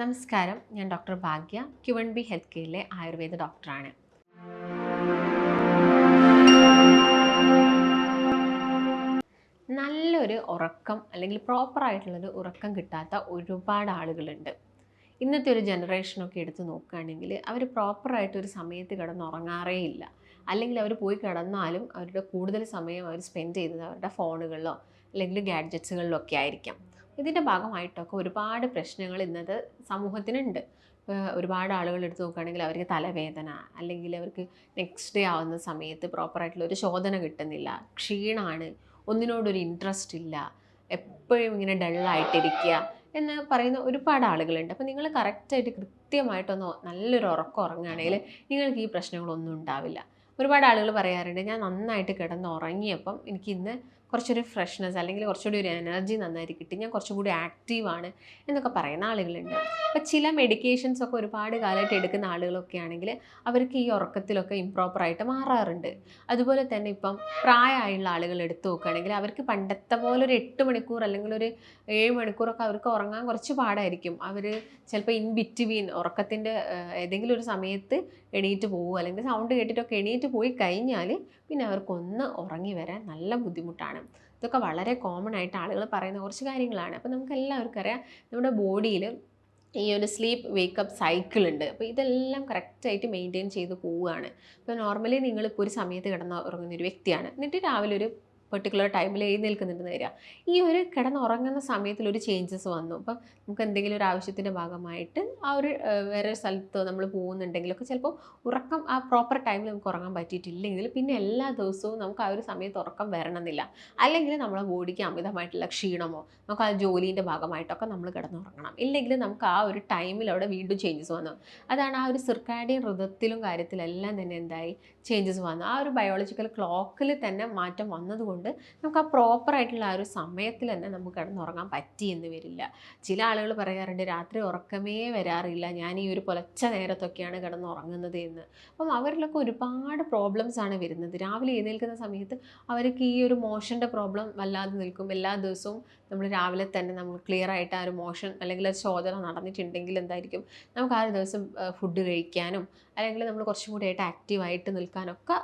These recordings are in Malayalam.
നമസ്കാരം. ഞാൻ doctor Bhagya Q one B health കെയറിലെ Ayurveda ഡോക്ടറാണ്. നല്ലൊരു ഉറക്കം അല്ലെങ്കിൽ പ്രോപ്പറായിട്ടുള്ളൊരു ഉറക്കം കിട്ടാത്ത ഒരുപാട് ആളുകളുണ്ട്. ഇന്നത്തെ ഒരു ജനറേഷനൊക്കെ എടുത്ത് നോക്കുകയാണെങ്കിൽ അവർ പ്രോപ്പറായിട്ട് ഒരു സമയത്ത് കിടന്നുറങ്ങാറേ ഇല്ല. അല്ലെങ്കിൽ അവർ പോയി കിടന്നാലും അവരുടെ കൂടുതൽ സമയം അവർ സ്പെൻഡ് ചെയ്യുന്നത് അവരുടെ ഫോണുകളിലോ അല്ലെങ്കിൽ ഗാഡ്ജറ്റ്സുകളിലോ ഒക്കെ ആയിരിക്കാം. ഇതിന്റെ ഭാഗമായിട്ടൊക്കെ ഒരുപാട് പ്രശ്നങ്ങൾ ഇന്നത് സമൂഹത്തിനുണ്ട്. ഒരുപാട് ആളുകൾ എടുത്ത് നോക്കുകയാണെങ്കിൽ അവർക്ക് തലവേദന അല്ലെങ്കിൽ അവർക്ക് നെക്സ്റ്റ് ഡേ ആവുന്ന സമയത്ത് പ്രോപ്പറായിട്ടുള്ള ഒരു ശോധന കിട്ടുന്നില്ല ക്ഷീണമാണ് ഒന്നിനോടൊരു ഇൻട്രസ്റ്റ് ഇല്ല എപ്പോഴും ഇങ്ങനെ ഡള്ളായിട്ടിരിക്കുക എന്ന് പറയുന്ന ഒരുപാട് ആളുകളുണ്ട്. അപ്പോൾ നിങ്ങൾ കറക്റ്റായിട്ട് കൃത്യമായിട്ടൊന്ന് നല്ലൊരു ഉറക്കം ഉറങ്ങുകയാണെങ്കിൽ നിങ്ങൾക്ക് ഈ പ്രശ്നങ്ങളൊന്നും ഉണ്ടാവില്ല. ഒരുപാട് ആളുകൾ പറയാറുണ്ട് ഞാൻ നന്നായിട്ട് കിടന്ന് ഉറങ്ങിയപ്പം എനിക്ക് ഇന്ന് കുറച്ചൊരു ഫ്രഷ്നെസ് അല്ലെങ്കിൽ കുറച്ചുകൂടി ഒരു എനർജി നന്നായിട്ട് കിട്ടി. ഞാൻ കുറച്ചുകൂടി ആക്റ്റീവാണ് എന്നൊക്കെ പറയുന്ന ആളുകളുണ്ട്. അപ്പോൾ ചില മെഡിക്കേഷൻസ് ഒക്കെ ഒരുപാട് കാലമായിട്ട് എടുക്കുന്ന ആളുകളൊക്കെ ആണെങ്കിൽ അവർക്ക് ഈ ഉറക്കത്തിലൊക്കെ ഇംപ്രോപ്പറായിട്ട് മാറാറുണ്ട്. അതുപോലെ തന്നെ ഇപ്പം പ്രായമായുള്ള ആളുകൾ എടുത്തു നോക്കുകയാണെങ്കിൽ അവർക്ക് പണ്ടത്തെ പോലെ ഒരു എട്ട് മണിക്കൂർ അല്ലെങ്കിൽ ഒരു ഏഴ് മണിക്കൂറൊക്കെ അവർക്ക് ഉറങ്ങാൻ കുറച്ച് പാടായിരിക്കും. അവർ ചിലപ്പോൾ ഇൻ ബിറ്റ്വീൻ ഉറക്കത്തിന്റെ ഏതെങ്കിലും ഒരു സമയത്ത് എണീറ്റ് പോകുക അല്ലെങ്കിൽ സൗണ്ട് കേട്ടിട്ടൊക്കെ എണീറ്റ് പോയി കഴിഞ്ഞാൽ പിന്നെ അവർക്കൊന്ന് ഉറങ്ങി വരാൻ നല്ല ബുദ്ധിമുട്ടാണ്. ഇതൊക്കെ വളരെ കോമൺ ആയിട്ട് ആളുകൾ പറയുന്ന കുറച്ച് കാര്യങ്ങളാണ്. അപ്പോൾ നമുക്ക് എല്ലാവർക്കും അറിയാം നമ്മുടെ ബോഡിയിൽ ഈ ഒരു സ്ലീപ്പ് വേക്കപ്പ് സൈക്കിൾ ഉണ്ട്. അപ്പോൾ ഇതെല്ലാം കറക്റ്റായിട്ട് മെയിന്റെയിൻ ചെയ്ത് പോവുകയാണ്. ഇപ്പോൾ നോർമലി നിങ്ങളിപ്പോൾ ഒരു സമയത്ത് കിടന്ന് ഉറങ്ങുന്ന ഒരു വ്യക്തിയാണ്. എന്നിട്ട് രാവിലെ ഒരു പെർട്ടിക്കുലർ ടൈമിൽ എഴുന്നേൽക്കുന്നുണ്ട് വരിക. ഈ ഒരു കിടന്നുറങ്ങുന്ന സമയത്തിൽ ഒരു ചേഞ്ചസ് വന്നു. അപ്പം നമുക്ക് എന്തെങ്കിലും ഒരു ആവശ്യത്തിന്റെ ഭാഗമായിട്ട് ആ ഒരു വേറെ സ്ഥലത്ത് നമ്മൾ പോകുന്നുണ്ടെങ്കിലൊക്കെ ചിലപ്പോൾ ഉറക്കം ആ പ്രോപ്പർ ടൈമിൽ നമുക്ക് ഉറങ്ങാൻ പറ്റിയിട്ടില്ലെങ്കിൽ പിന്നെ എല്ലാ ദിവസവും നമുക്ക് ആ ഒരു സമയത്ത് ഉറക്കം വരണമെന്നില്ല. അല്ലെങ്കിൽ നമ്മുടെ ബോഡിക്ക് അമിതമായിട്ടുള്ള ക്ഷീണമോ നമുക്ക് ആ ജോലീന്റെ ഭാഗമായിട്ടൊക്കെ നമ്മൾ കിടന്നുറങ്ങണം. ഇല്ലെങ്കിൽ നമുക്ക് ആ ഒരു ടൈമിൽ അവിടെ വീണ്ടും ചേഞ്ചസ് വന്നു. അതാണ് ആ ഒരു സിർക്കാഡിയൻ ഋതത്തിലും കാര്യത്തിലെല്ലാം തന്നെ എന്തായി? ചേഞ്ചസ് വന്നു. ആ ഒരു ബയോളജിക്കൽ ക്ലോക്കിൽ തന്നെ മാറ്റം വന്നതുകൊണ്ട് നമുക്ക് ആ പ്രോപ്പർ ആയിട്ടുള്ള ആ ഒരു സമയത്തിൽ തന്നെ നമുക്ക് കിടന്നുറങ്ങാൻ പറ്റി എന്ന് വരില്ല. ചില ആളുകൾ പറയാറുണ്ട് രാത്രി ഉറക്കമേ വരാറില്ല. ഞാൻ ഈ ഒരു പുലച്ച നേരത്തൊക്കെയാണ് കിടന്നുറങ്ങുന്നത് എന്ന്. അപ്പം അവരിലൊക്കെ ഒരുപാട് പ്രോബ്ലംസ് ആണ് വരുന്നത്. രാവിലെ എഴുന്നേൽക്കുന്ന സമയത്ത് അവർക്ക് ഈ ഒരു മോഷന്റെ പ്രോബ്ലം വല്ലാതെ നിൽക്കും. എല്ലാ ദിവസവും നമ്മൾ രാവിലെ തന്നെ നമ്മൾ ക്ലിയർ ആയിട്ട് ആ ഒരു മോഷൻ അല്ലെങ്കിൽ ഒരു ചോദന നടന്നിട്ടുണ്ടെങ്കിൽ എന്തായിരിക്കും? നമുക്ക് ആ ദിവസം ഫുഡ് കഴിക്കാനും അല്ലെങ്കിൽ നമ്മൾ കുറച്ചും കൂടി ആയിട്ട് ആക്റ്റീവായിട്ട് നിൽക്കാനൊക്കെ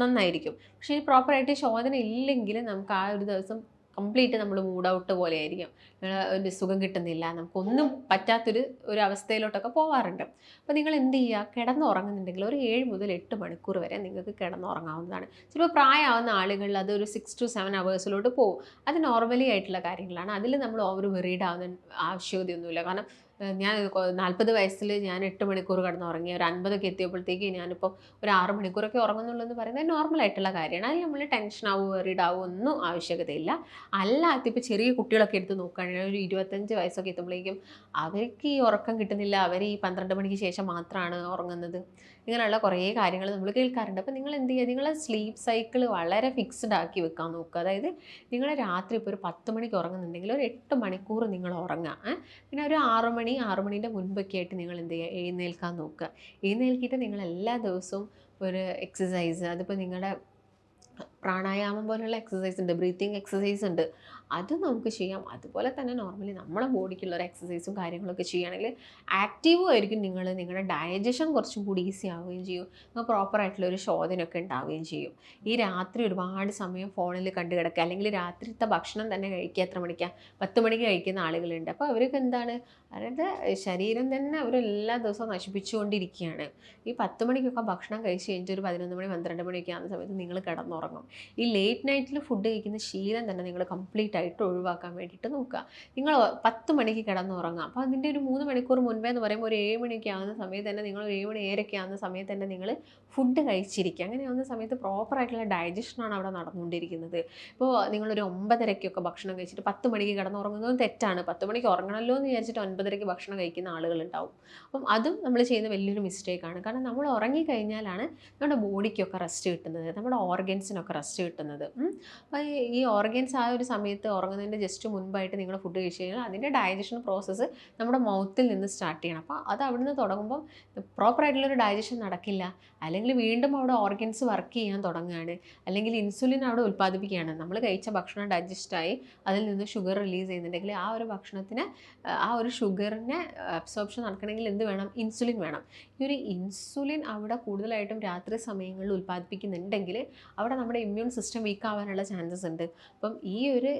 നന്നായിരിക്കും. പക്ഷേ ഈ പ്രോപ്പറായിട്ട് ശോധന ഇല്ലെങ്കിൽ നമുക്ക് ആ ഒരു ദിവസം കംപ്ലീറ്റ് നമ്മൾ മൂഡ് ഔട്ട് പോലെ ആയിരിക്കും ഒരു സുഖം കിട്ടുന്നില്ല. നമുക്കൊന്നും പറ്റാത്തൊരു ഒരു അവസ്ഥയിലോട്ടൊക്കെ പോവാറുണ്ട്. അപ്പോൾ നിങ്ങൾ എന്ത് ചെയ്യുക? കിടന്നുറങ്ങുന്നുണ്ടെങ്കിൽ ഒരു ഏഴ് മുതൽ എട്ട് മണിക്കൂർ വരെ നിങ്ങൾക്ക് കിടന്നുറങ്ങാവുന്നതാണ്. ചിലപ്പോൾ പ്രായമാവുന്ന ആളുകളിൽ അത് ഒരു സിക്സ് ടു സെവൻ അവേഴ്സിലോട്ട് പോകും. അത് നോർമലി ആയിട്ടുള്ള കാര്യങ്ങളാണ്. അതിൽ നമ്മൾ ഓവർ വെറീഡ് ആവുന്ന ആവശ്യകതയൊന്നുമില്ല കാരണം ഞാൻ നാൽപ്പത് വയസ്സിൽ ഞാൻ എട്ട് മണിക്കൂർ കിടന്നുറങ്ങി. ഒരു അൻപതൊക്കെ എത്തിയപ്പോഴത്തേക്ക് ഞാനിപ്പോൾ ഒരു ആറ് മണിക്കൂറൊക്കെ ഉറങ്ങുന്നുള്ളൂ എന്ന് പറയുന്നത് നോർമൽ ആയിട്ടുള്ള കാര്യമാണ്. അതിൽ നമ്മൾ ടെൻഷൻ ആവുക വെറീഡ് ഒന്നും ആവശ്യകതയില്ല. അല്ലാത്ത ഇപ്പോൾ ചെറിയ കുട്ടികളൊക്കെ എടുത്ത് നോക്കുകയാണെങ്കിൽ ഒരു ഇരുപത്തഞ്ച് വയസ്സൊക്കെ എത്തുമ്പോഴേക്കും അവർക്ക് ഈ ഉറക്കം കിട്ടുന്നില്ല. അവർ ഈ പന്ത്രണ്ട് മണിക്ക് ശേഷം മാത്രമാണ് ഉറങ്ങുന്നത്. ഇങ്ങനെയുള്ള കുറേ കാര്യങ്ങൾ നമ്മൾ കേൾക്കാറുണ്ട്. അപ്പോൾ നിങ്ങൾ എന്ത് ചെയ്യുക? നിങ്ങളെ സ്ലീപ്പ് സൈക്കിൾ വളരെ ഫിക്സ്ഡ് ആക്കി വെക്കാൻ നോക്കുക. അതായത് നിങ്ങൾ രാത്രി ഇപ്പോൾ ഒരു പത്ത് മണിക്ക് ഉറങ്ങുന്നുണ്ടെങ്കിൽ ഒരു എട്ട് മണിക്കൂർ നിങ്ങൾ ഉറങ്ങുക. പിന്നെ ഒരു ആറ് മണി ആറ് മണീന്റെ മുൻപൊക്കെ ആയിട്ട് നിങ്ങൾ എന്ത് ചെയ്യുക? എഴുന്നേൽക്കാൻ നോക്കുക. എഴുന്നേൽക്കിയിട്ട് നിങ്ങൾ എല്ലാ ദിവസവും ഒരു എക്സസൈസ് അതിപ്പോൾ നിങ്ങളുടെ പ്രാണായാമം പോലുള്ള എക്സസൈസ് ഉണ്ട് ബ്രീത്തിങ് എക്സസൈസ് ഉണ്ട്. അത് നമുക്ക് ചെയ്യാം. അതുപോലെ തന്നെ നോർമലി നമ്മുടെ ബോഡിക്കുള്ള ഒരു എക്സസൈസും കാര്യങ്ങളൊക്കെ ചെയ്യുകയാണെങ്കിൽ ആക്റ്റീവും ആയിരിക്കും നിങ്ങൾ. നിങ്ങളുടെ ഡയജഷൻ കുറച്ചും കൂടി ഈസി ആവുകയും ചെയ്യും. നിങ്ങൾ പ്രോപ്പറായിട്ടുള്ള ഒരു ശോധനയൊക്കെ ഉണ്ടാവുകയും ചെയ്യും. ഈ രാത്രി ഒരുപാട് സമയം ഫോണിൽ കണ്ടു കിടക്കുക. അല്ലെങ്കിൽ രാത്രിത്തെ ഭക്ഷണം തന്നെ കഴിക്കുക. എത്ര മണിക്കാണ് പത്ത് മണിക്ക് കഴിക്കുന്ന ആളുകളുണ്ട്. അപ്പോൾ അവർക്ക് എന്താണ്? അവരുടെ ശരീരം തന്നെ അവർ എല്ലാ ദിവസവും നശിപ്പിച്ചുകൊണ്ടിരിക്കുകയാണ്. ഈ പത്ത് മണിക്കൊക്കെ ഭക്ഷണം കഴിച്ച് കഴിഞ്ഞിട്ട് ഒരു പതിനൊന്ന് മണി പന്ത്രണ്ട് മണിയൊക്കെ ആകുന്ന സമയത്ത് നിങ്ങൾ കിടന്നുറങ്ങും. ഈ ലേറ്റ് നൈറ്റിൽ ഫുഡ് കഴിക്കുന്ന ശീലം തന്നെ നിങ്ങൾ കംപ്ലീറ്റ് ആയിട്ട് ഒഴിവാക്കാൻ വേണ്ടിയിട്ട് നോക്കുക. നിങ്ങൾ പത്ത് മണിക്ക് കിടന്നുറങ്ങാം. അപ്പോൾ അതിന്റെ ഒരു മൂന്ന് മണിക്കൂർ മുൻപേ എന്ന് പറയുമ്പോൾ ഒരു ഏഴ് മണിയൊക്കെ ആകുന്ന സമയത്ത് തന്നെ നിങ്ങൾ ഒരു ഏഴ് മണി ഏഴൊക്കെ ആകുന്ന സമയത്ത് തന്നെ നിങ്ങൾ ഫുഡ് കഴിച്ചിരിക്കുക. അങ്ങനെ ആകുന്ന സമയത്ത് പ്രോപ്പറായിട്ടുള്ള ഡൈജഷനാണ് അവിടെ നടന്നുകൊണ്ടിരിക്കുന്നത്. ഇപ്പോൾ നിങ്ങളൊരു ഒമ്പതരയ്ക്കൊക്കെ ഭക്ഷണം കഴിച്ചിട്ട് പത്ത് മണിക്ക് കിടന്നുറങ്ങുന്നതും തെറ്റാണ്. പത്ത് മണിക്ക് ഉറങ്ങണമല്ലോ എന്ന് വിചാരിച്ചിട്ട് ഒൻപതരയ്ക്ക് ഭക്ഷണം കഴിക്കുന്ന ആളുകളുണ്ടാവും. അപ്പം അതും നമ്മൾ ചെയ്യുന്ന വലിയൊരു മിസ്റ്റേക്കാണ് കാരണം നമ്മൾ ഉറങ്ങിക്കഴിഞ്ഞാലാണ് നമ്മുടെ ബോഡിക്കൊക്കെ റെസ്റ്റ് കിട്ടുന്നത് നമ്മുടെ ഓർഗൻസിനൊക്കെ റെസ്റ്റ് കിട്ടുന്നത്. അപ്പോൾ ഈ ഓർഗൻസ് ആ ഒരു സമയത്ത് ഉറങ്ങുന്നതിന്റെ ജസ്റ്റ് മുൻപായിട്ട് നിങ്ങൾ ഫുഡ് കഴിച്ച് കഴിഞ്ഞാൽ അതിന്റെ ഡൈജഷൻ പ്രോസസ്സ് നമ്മുടെ മൗത്തിൽ നിന്ന് സ്റ്റാർട്ട് ചെയ്യണം. അപ്പോൾ അത് അവിടുന്ന് തുടങ്ങുമ്പോൾ പ്രോപ്പറായിട്ടുള്ളൊരു ഡൈജഷൻ നടക്കില്ല. അല്ലെങ്കിൽ വീണ്ടും അവിടെ ഓർഗൻസ് വർക്ക് ചെയ്യാൻ തുടങ്ങുകയാണ്. അല്ലെങ്കിൽ ഇൻസുലിൻ അവിടെ ഉൽപ്പാദിപ്പിക്കുകയാണ്. നമ്മൾ കഴിച്ച ഭക്ഷണം ഡൈജസ്റ്റായി അതിൽ നിന്ന് ഷുഗർ റിലീസ് ചെയ്യുന്നുണ്ടെങ്കിൽ ആ ഒരു ഭക്ഷണത്തിന് ആ ഒരു ഷുഗറിനെ അബ്സോർപ്ഷൻ നടക്കണമെങ്കിൽ എന്ത് വേണം? ഇൻസുലിൻ വേണം. ഈ ഒരു ഇൻസുലിൻ അവിടെ കൂടുതലായിട്ടും രാത്രി സമയങ്ങളിൽ ഉൽപ്പാദിപ്പിക്കുന്നുണ്ടെങ്കിൽ അവിടെ നമ്മുടെ ഇമ്മ്യൂൺ സിസ്റ്റം വീക്ക് ആവാനുള്ള ചാൻസസ് ഉണ്ട്. അപ്പം ഈ ഒരു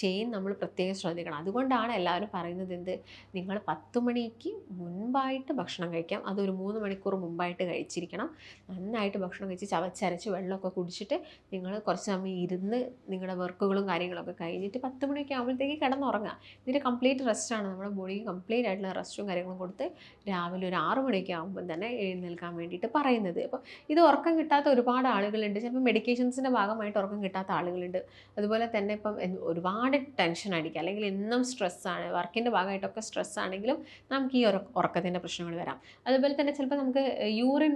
ചെയിൻ നമ്മൾ പ്രത്യേകം ശ്രദ്ധിക്കണം. അതുകൊണ്ടാണ് എല്ലാവരും പറയുന്നത് എന്ത്? നിങ്ങൾ പത്ത് മണിക്ക് മുൻപായിട്ട് ഭക്ഷണം കഴിക്കാം. അതൊരു മൂന്ന് മണിക്കൂർ മുമ്പായിട്ട് കഴിച്ചിരിക്കണം. നന്നായിട്ട് ഭക്ഷണം കഴിച്ച് ചവച്ചരച്ച് വെള്ളമൊക്കെ കുടിച്ചിട്ട് നിങ്ങൾ കുറച്ച് സമയം ഇരുന്ന് നിങ്ങളുടെ വർക്കുകളും കാര്യങ്ങളൊക്കെ കഴിഞ്ഞിട്ട് പത്ത് മണിയൊക്കെ ആകുമ്പോഴത്തേക്ക് കിടന്നുറങ്ങുക. ഇതിന്റെ കംപ്ലീറ്റ് റെസ്റ്റാണ് നമ്മുടെ ബോഡിക്ക് കംപ്ലീറ്റ് ആയിട്ടുള്ള റെസ്റ്റും കാര്യങ്ങളും കൊടുത്ത് രാവിലെ ഒരു ആറ് മണിയൊക്കെ ആകുമ്പോൾ തന്നെ എഴുന്നേൽക്കാൻ വേണ്ടിയിട്ട് പറയുന്നത്. അപ്പോൾ ഇത് ഉറക്കം കിട്ടാത്ത ഒരുപാട് ആളുകളുണ്ട്. ചിലപ്പോൾ മെഡിക്കേഷൻസിന്റെ ഭാഗമായിട്ട് ഉറക്കം കിട്ടാത്ത ആളുകളുണ്ട്. അതുപോലെ തന്നെ ഇപ്പം ഒരുപാട് ടെൻഷൻ അടിക്കുക അല്ലെങ്കിൽ എന്നും സ്ട്രെസ്സാണ് വർക്കിന്റെ ഭാഗമായിട്ടൊക്കെ സ്ട്രെസ് ആണെങ്കിലും നമുക്ക് ഈ ഉറ ഉറക്കത്തിന്റെ പ്രശ്നങ്ങൾ വരാം. അതുപോലെ തന്നെ ചിലപ്പോൾ നമുക്ക് യൂറിൻ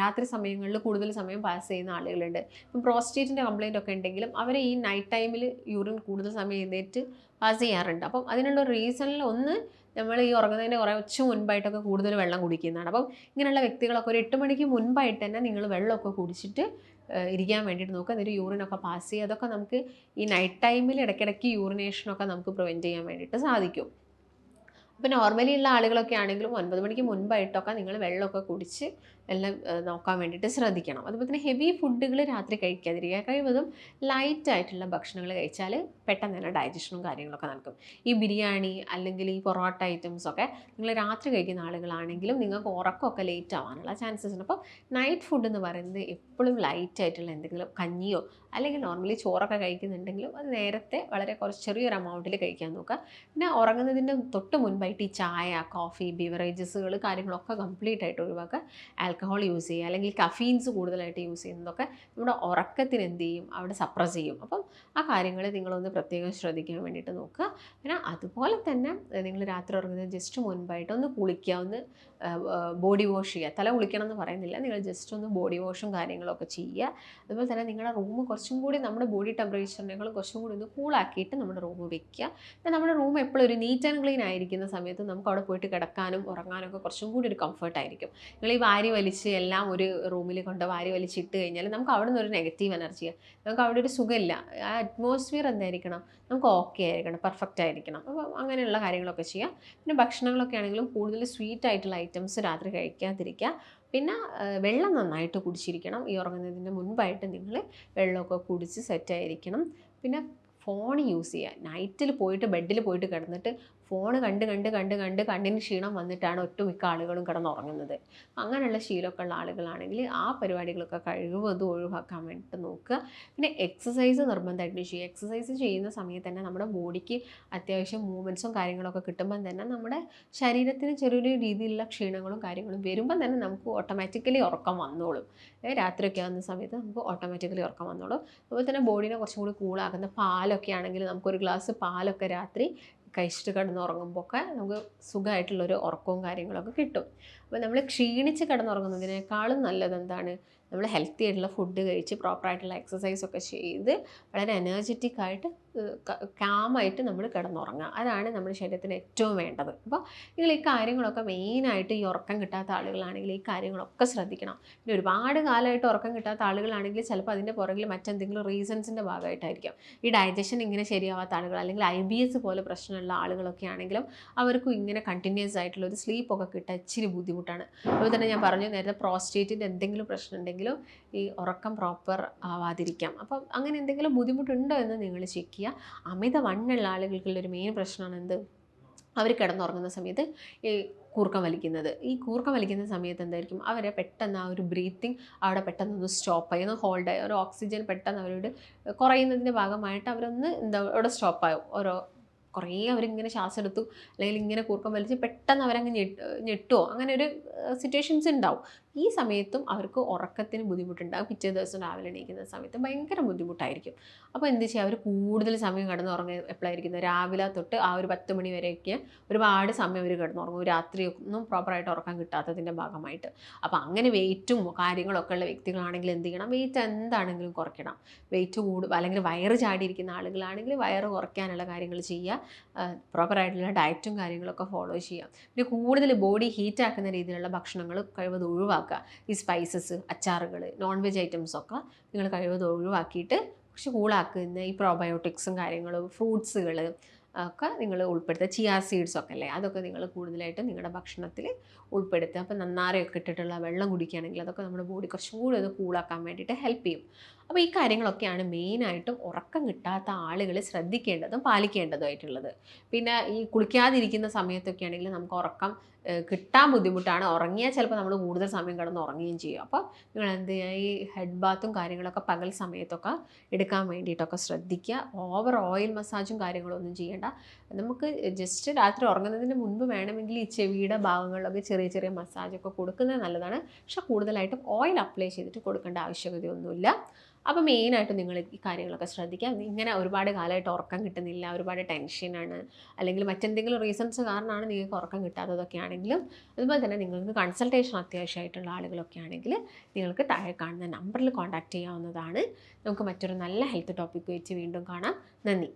രാത്രി സമയങ്ങളിൽ കൂടുതൽ സമയം പാസ് ചെയ്യുന്ന ആളുകളുണ്ട്. ഇപ്പം പ്രോസ്റ്റേറ്റിന്റെ കംപ്ലയിന്റ് ഒക്കെ ഉണ്ടെങ്കിലും അവർ ഈ നൈറ്റ് ടൈമിൽ യൂറിൻ കൂടുതൽ സമയം എഴുന്നേറ്റ് ചെയ്യാറുണ്ട്. അപ്പം അതിനുള്ള റീസണിൽ ഒന്ന് നമ്മൾ ഈ ഉറങ്ങുന്നതിന് കുറേ ഉച്ച മുൻപായിട്ടൊക്കെ കൂടുതൽ വെള്ളം കുടിക്കുന്നതാണ്. അപ്പം ഇങ്ങനെയുള്ള വ്യക്തികളൊക്കെ ഒരു എട്ട് മണിക്ക് മുൻപായിട്ട് തന്നെ നിങ്ങൾ വെള്ളമൊക്കെ കുടിച്ചിട്ട് ഇരിക്കാൻ വേണ്ടിയിട്ട് നോക്കുക. എന്നിട്ട് യൂറിനൊക്കെ പാസ് ചെയ്യുക. അതൊക്കെ നമുക്ക് ഈ നൈറ്റ് ടൈമിൽ ഇടയ്ക്കിടയ്ക്ക് യൂറിനേഷനൊക്കെ നമുക്ക് പ്രിവെന്റ് ചെയ്യാൻ വേണ്ടിയിട്ട് സാധിക്കും. അപ്പോൾ നോർമലി ഉള്ള ആളുകളൊക്കെ ആണെങ്കിലും ഒൻപത് മണിക്ക് മുൻപായിട്ടൊക്കെ നിങ്ങൾ വെള്ളമൊക്കെ കുടിച്ച് എല്ലാം നോക്കാൻ വേണ്ടിയിട്ട് ശ്രദ്ധിക്കണം. അതുപോലെ തന്നെ ഹെവി ഫുഡുകൾ രാത്രി കഴിക്കാതിരിക്കുക. കഴിവതും ലൈറ്റ് ആയിട്ടുള്ള ഭക്ഷണങ്ങൾ കഴിച്ചാൽ പെട്ടെന്ന് തന്നെ ഡൈജഷനും കാര്യങ്ങളൊക്കെ നടക്കും. ഈ ബിരിയാണി അല്ലെങ്കിൽ ഈ പൊറോട്ട ഐറ്റംസ് ഒക്കെ നിങ്ങൾ രാത്രി കഴിക്കുന്ന ആളുകളാണെങ്കിലും നിങ്ങൾക്ക് ഉറക്കമൊക്കെ ലേറ്റ് ആവാനുള്ള ചാൻസസ് ഉണ്ട്. അപ്പോൾ നൈറ്റ് ഫുഡ് എന്ന് പറയുന്നത് എപ്പോഴും ലൈറ്റ് ആയിട്ടുള്ള എന്തെങ്കിലും കഞ്ഞിയോ അല്ലെങ്കിൽ നോർമലി ചോറൊക്കെ കഴിക്കുന്നുണ്ടെങ്കിലും അത് നേരത്തെ വളരെ കുറച്ച് ചെറിയൊരു എമൗണ്ടിൽ കഴിക്കാൻ നോക്കുക. പിന്നെ ഉറങ്ങുന്നതിന്റെ തൊട്ട് മുൻപായിട്ട് ഈ ചായ കോഫി ബിവറേജസുകൾ കാര്യങ്ങളൊക്കെ കംപ്ലീറ്റ് ആയിട്ട് ഒഴിവാക്കുക. ആൽക്കഹോൾ യൂസ് ചെയ്യുക. അല്ലെങ്കിൽ കഫീൻസ് കൂടുതലായിട്ട് യൂസ് ചെയ്യുന്നതൊക്കെ നമ്മുടെ ഉറക്കത്തിന് എന്ത് ചെയ്യും? അവിടെ സപ്രസ് ചെയ്യും. അപ്പം ആ കാര്യങ്ങൾ നിങ്ങളൊന്ന് പ്രത്യേകം ശ്രദ്ധിക്കാൻ വേണ്ടിയിട്ട് നോക്കുക. പിന്നെ അതുപോലെ തന്നെ നിങ്ങൾ രാത്രി ഉറങ്ങുന്നത് ജസ്റ്റ് മുൻപായിട്ട് ഒന്ന് കുളിക്കുക. ഒന്ന് ബോഡി വാഷ് ചെയ്യുക. തല കുളിക്കണം എന്ന് പറയുന്നില്ല. നിങ്ങൾ ജസ്റ്റ് ഒന്ന് ബോഡി വാഷും കാര്യങ്ങളൊക്കെ ചെയ്യുക. അതുപോലെ തന്നെ നിങ്ങളുടെ റൂം കുറച്ചും കൂടി നമ്മുടെ ബോഡി ടെമ്പറേച്ചറിനേക്കാളും കുറച്ചും കൂടി ഒന്ന് കൂളാക്കിയിട്ട് നമ്മുടെ റൂം പിന്നെ നമ്മുടെ റൂം എപ്പോഴും ഒരു നീറ്റ് ആൻഡ് ക്ലീൻ ആയിരിക്കുന്ന സമയത്ത് നമുക്ക് അവിടെ പോയിട്ട് കിടക്കാനും ഉറങ്ങാനും ഒക്കെ കുറച്ചും കൂടി ഒരു കംഫർട്ടായിരിക്കും നിങ്ങൾ ഈ വാരി വലിച്ച് എല്ലാം ഒരു റൂമിൽ കൊണ്ട് വാരി വലിച്ചിട്ട് കഴിഞ്ഞാൽ നമുക്ക് അവിടെ നിന്ന് ഒരു നെഗറ്റീവ് എനർജിയാണ് നമുക്ക് അവിടെ ഒരു സുഖമില്ല. ആ അറ്റ്മോസ്ഫിയർ എന്തായിരിക്കണം? നമുക്ക് ഓക്കെ ആയിരിക്കണം പെർഫെക്റ്റ് ആയിരിക്കണം. അപ്പോൾ അങ്ങനെയുള്ള കാര്യങ്ങളൊക്കെ ചെയ്യാം. പിന്നെ ഭക്ഷണങ്ങളൊക്കെ ആണെങ്കിലും കൂടുതൽ സ്വീറ്റ് ആയിട്ടുള്ള ഐറ്റംസ് രാത്രി കഴിക്കാതിരിക്കുക. പിന്നെ വെള്ളം നന്നായിട്ട് കുടിച്ചിരിക്കണം. ഈ ഉറങ്ങുന്നതിന് മുൻപായിട്ട് നിങ്ങൾ വെള്ളമൊക്കെ കുടിച്ച് സെറ്റായിരിക്കണം പിന്നെ ഫോൺ യൂസ് ചെയ്യുക. നൈറ്റിൽ പോയിട്ട് ബെഡിൽ പോയിട്ട് കിടന്നിട്ട് ഫോൺ കണ്ട് കണ്ട് കണ്ട് കണ്ട് കണ്ണിന് ക്ഷീണം വന്നിട്ടാണ് ഒട്ടുമിക്ക ആളുകളും കിടന്നുറങ്ങുന്നത്. അങ്ങനെയുള്ള ശീലമൊക്കെ ഉള്ള ആളുകളാണെങ്കിൽ ആ പരിപാടികളൊക്കെ കഴിവതും ഒഴിവാക്കാൻ വേണ്ടിയിട്ട് നോക്കുക. പിന്നെ എക്സസൈസ് നിർബന്ധമായിട്ട് ചെയ്യുക. എക്സസൈസ് ചെയ്യുന്ന സമയത്ത് തന്നെ നമ്മുടെ ബോഡിക്ക് അത്യാവശ്യം മൂവ്മെന്റ്സും കാര്യങ്ങളൊക്കെ കിട്ടുമ്പം തന്നെ നമ്മുടെ ശരീരത്തിന് ചെറിയൊരു രീതിയിലുള്ള ക്ഷീണങ്ങളും കാര്യങ്ങളും വരുമ്പം തന്നെ നമുക്ക് ഓട്ടോമാറ്റിക്കലി ഉറക്കം വന്നോളും. രാത്രിയൊക്കെ ആവുന്ന സമയത്ത് നമുക്ക് ഓട്ടോമാറ്റിക്കലി ഉറക്കം വന്നോളും. അതുപോലെ തന്നെ ബോഡീനെ കുറച്ചും കൂടി കൂളാക്കുന്ന പാലൊക്കെ ആണെങ്കിൽ നമുക്കൊരു ഗ്ലാസ് പാലൊക്കെ രാത്രി കഴിച്ചിട്ട് കിടന്നുറങ്ങുമ്പോൾ ഒക്കെ നമുക്ക് സുഖമായിട്ടുള്ളൊരു ഉറക്കവും കാര്യങ്ങളൊക്കെ കിട്ടും. അപ്പോൾ നമ്മൾ ക്ഷീണിച്ച് കിടന്നുറങ്ങുന്നതിനേക്കാളും നല്ലത് എന്താണ് നമ്മൾ ഹെൽത്തി ആയിട്ടുള്ള ഫുഡ് കഴിച്ച് പ്രോപ്പറായിട്ടുള്ള എക്സസൈസ് ഒക്കെ ചെയ്ത് വളരെ എനർജറ്റിക് ആയിട്ട് കാമായിട്ട് നമ്മൾ കിടന്നുറങ്ങുക അതാണ് നമ്മുടെ ശരീരത്തിന് ഏറ്റവും വേണ്ടത്. അപ്പോൾ നിങ്ങൾ ഈ കാര്യങ്ങളൊക്കെ മെയിനായിട്ട് ഈ ഉറക്കം കിട്ടാത്ത ആളുകളാണെങ്കിൽ ഈ കാര്യങ്ങളൊക്കെ ശ്രദ്ധിക്കണം. പിന്നെ ഒരുപാട് കാലമായിട്ട് ഉറക്കം കിട്ടാത്ത ആളുകളാണെങ്കിൽ ചിലപ്പോൾ അതിന്റെ പുറകിൽ മറ്റെന്തെങ്കിലും റീസൺസിന്റെ ഭാഗമായിട്ടായിരിക്കും. ഈ ഡൈജഷൻ ഇങ്ങനെ ശരിയാവാത്ത ആളുകൾ അല്ലെങ്കിൽ ഐ ബി എസ് പോലെ പ്രശ്നമുള്ള ആളുകളൊക്കെ ആണെങ്കിലും അവർക്കും ഇങ്ങനെ കണ്ടിന്യൂസ് ആയിട്ടുള്ള ഒരു സ്ലീപ്പൊക്കെ കിട്ടാൻ ഇച്ചിരി ബുദ്ധിമുട്ടാണ്. അതുപോലെ തന്നെ ഞാൻ പറഞ്ഞു നേരത്തെ പ്രോസ്റ്റേറ്റിന്റെ എന്തെങ്കിലും പ്രശ്നം ഉണ്ടെങ്കിലും ഈ ഉറക്കം പ്രോപ്പർ ആവാതിരിക്കാം. അപ്പം അങ്ങനെ എന്തെങ്കിലും ബുദ്ധിമുട്ടുണ്ടോ എന്ന് നിങ്ങൾ ചെക്ക് ചെയ്യുക. അമിത വണ്ണുള്ള ആളുകൾക്കുള്ളൊരു മെയിൻ പ്രശ്നമാണ് എന്ത്? അവർ കിടന്നുറങ്ങുന്ന സമയത്ത് ഈ കൂർക്കം വലിക്കുന്നത്. ഈ കൂർക്കം വലിക്കുന്ന സമയത്ത് എന്തായിരിക്കും? അവരെ പെട്ടെന്ന് ആ ഒരു ബ്രീത്തിങ് അവിടെ പെട്ടെന്ന് ഒന്ന് സ്റ്റോപ്പ് ആയി. ഒന്ന് ഹോൾഡ് ആയി. ഒരു ഓക്സിജൻ പെട്ടെന്ന് അവരോട് കുറയുന്നതിന്റെ ഭാഗമായിട്ട് അവരൊന്ന് എന്താ അവിടെ സ്റ്റോപ്പ് ആവും. ഓരോ കുറേ അവരിങ്ങനെ ശ്വാസം എടുത്തു അല്ലെങ്കിൽ ഇങ്ങനെ കൂർക്കം വലിച്ച് പെട്ടെന്ന് അവരങ്ങ് ഞെട്ട് ഞെട്ടുമോ അങ്ങനെ ഒരു സിറ്റുവേഷൻസ് ഉണ്ടാവും. ഈ സമയത്തും അവർക്ക് ഉറക്കത്തിന് ബുദ്ധിമുട്ടുണ്ടാകും പിറ്റേ ദിവസം രാവിലെ എണീക്കുന്ന സമയത്ത് ഭയങ്കര ബുദ്ധിമുട്ടായിരിക്കും. അപ്പോൾ എന്ത് ചെയ്യുക അവർ കൂടുതൽ സമയം കിടന്നുറങ്ങുക എപ്പോഴായിരിക്കുന്നത് രാവിലെ തൊട്ട് ആ ഒരു പത്ത് മണി വരെയൊക്കെ ഒരുപാട് സമയം അവർ കിടന്നുറങ്ങും. രാത്രിയൊന്നും പ്രോപ്പറായിട്ട് ഉറക്കാൻ കിട്ടാത്തതിന്റെ ഭാഗമായിട്ട്. അപ്പോൾ അങ്ങനെ വെയിറ്റും കാര്യങ്ങളൊക്കെ ഉള്ള വ്യക്തികളാണെങ്കിൽ എന്ത് ചെയ്യണം? വെയിറ്റ് എന്താണെങ്കിലും കുറയ്ക്കണം. വെയിറ്റ് കൂടും അല്ലെങ്കിൽ വയറ് ചാടിയിരിക്കുന്ന ആളുകളാണെങ്കിൽ വയറ് കുറയ്ക്കാനുള്ള കാര്യങ്ങൾ ചെയ്യുക. പ്രോപ്പറായിട്ടുള്ള ഡയറ്റും കാര്യങ്ങളൊക്കെ ഫോളോ ചെയ്യാം. പിന്നെ കൂടുതൽ ബോഡി ഹീറ്റ് ആക്കുന്ന രീതിയിലുള്ള ഭക്ഷണങ്ങൾ കഴിവത് ഒഴിവാക്കുക. ഈ സ്പൈസസ് അച്ചാറുകൾ നോൺ വെജ് ഐറ്റംസൊക്കെ നിങ്ങൾ കഴിവത് ഒഴിവാക്കിയിട്ട് കുറച്ച് കൂളാക്കുന്ന ഈ പ്രോബയോട്ടിക്സും കാര്യങ്ങളും ഫ്രൂട്ട്സുകൾ ഒക്കെ നിങ്ങൾ ഉൾപ്പെടുത്തുക. ചിയാ സീഡ്സ് ഒക്കെ അല്ലേ? അതൊക്കെ നിങ്ങൾ കൂടുതലായിട്ട് നിങ്ങളുടെ ഭക്ഷണത്തിൽ ഉൾപ്പെടുത്തുക. അപ്പോൾ നന്നാരയൊക്കെ ഇട്ടിട്ടുള്ള വെള്ളം കുടിക്കുകയാണെങ്കിൽ അതൊക്കെ നമ്മുടെ ബോഡി കുറച്ചും കൂടി ഒന്ന് കൂളാക്കാൻ വേണ്ടിയിട്ട് ഹെൽപ്പ് ചെയ്യും. അപ്പോൾ ഈ കാര്യങ്ങളൊക്കെയാണ് മെയിനായിട്ടും ഉറക്കം കിട്ടാത്ത ആളുകൾ ശ്രദ്ധിക്കേണ്ടതും പാലിക്കേണ്ടതുമായിട്ടുള്ളത് പിന്നെ ഈ കുളിക്കാതിരിക്കുന്ന സമയത്തൊക്കെ ആണെങ്കിൽ നമുക്ക് ഉറക്കം കിട്ടാൻ ബുദ്ധിമുട്ടാണ്. ഉറങ്ങിയാൽ ചിലപ്പോൾ നമ്മൾ കൂടുതൽ സമയം കിടന്ന് ഉറങ്ങുകയും ചെയ്യും. അപ്പോൾ നിങ്ങൾ എന്ത് ചെയ്യുക? ഈ ഹെഡ് ബാത്തും കാര്യങ്ങളൊക്കെ പകൽ സമയത്തൊക്കെ എടുക്കാൻ വേണ്ടിയിട്ടൊക്കെ ശ്രദ്ധിക്കുക. ഓവർ ഓയിൽ മസാജും കാര്യങ്ങളൊന്നും ചെയ്യേണ്ട. നമുക്ക് ജസ്റ്റ് രാത്രി ഉറങ്ങുന്നതിന് മുൻപ് വേണമെങ്കിൽ ഈ ചെവിയുടെ ഭാഗങ്ങളിലൊക്കെ ചെറിയ ചെറിയ മസാജൊക്കെ കൊടുക്കുന്നത് നല്ലതാണ്. പക്ഷെ കൂടുതലായിട്ടും ഓയിൽ അപ്ലൈ ചെയ്തിട്ട് കൊടുക്കേണ്ട ആവശ്യകതയൊന്നുമില്ല. അപ്പോൾ മെയിനായിട്ട് നിങ്ങൾ ഈ കാര്യങ്ങളൊക്കെ ശ്രദ്ധിക്കുക. ഇങ്ങനെ ഒരുപാട് കാലമായിട്ട് ഉറക്കം കിട്ടുന്നില്ല ഒരുപാട് ടെൻഷനാണ് അല്ലെങ്കിൽ മറ്റെന്തെങ്കിലും റീസൺസ് കാരണമാണ് നിങ്ങൾക്ക് ഉറക്കം കിട്ടാത്തതൊക്കെ ആണെങ്കിലും അതുപോലെ തന്നെ നിങ്ങൾക്ക് കൺസൾട്ടേഷൻ അത്യാവശ്യമായിട്ടുള്ള ആളുകളൊക്കെ ആണെങ്കിൽ നിങ്ങൾക്ക് താഴെ കാണുന്ന നമ്പറിൽ കോൺടാക്റ്റ് ചെയ്യാവുന്നതാണ്. നമുക്ക് മറ്റൊരു നല്ല ഹെൽത്ത് ടോപ്പിക്ക് വെച്ച് വീണ്ടും കാണാം. നന്ദി.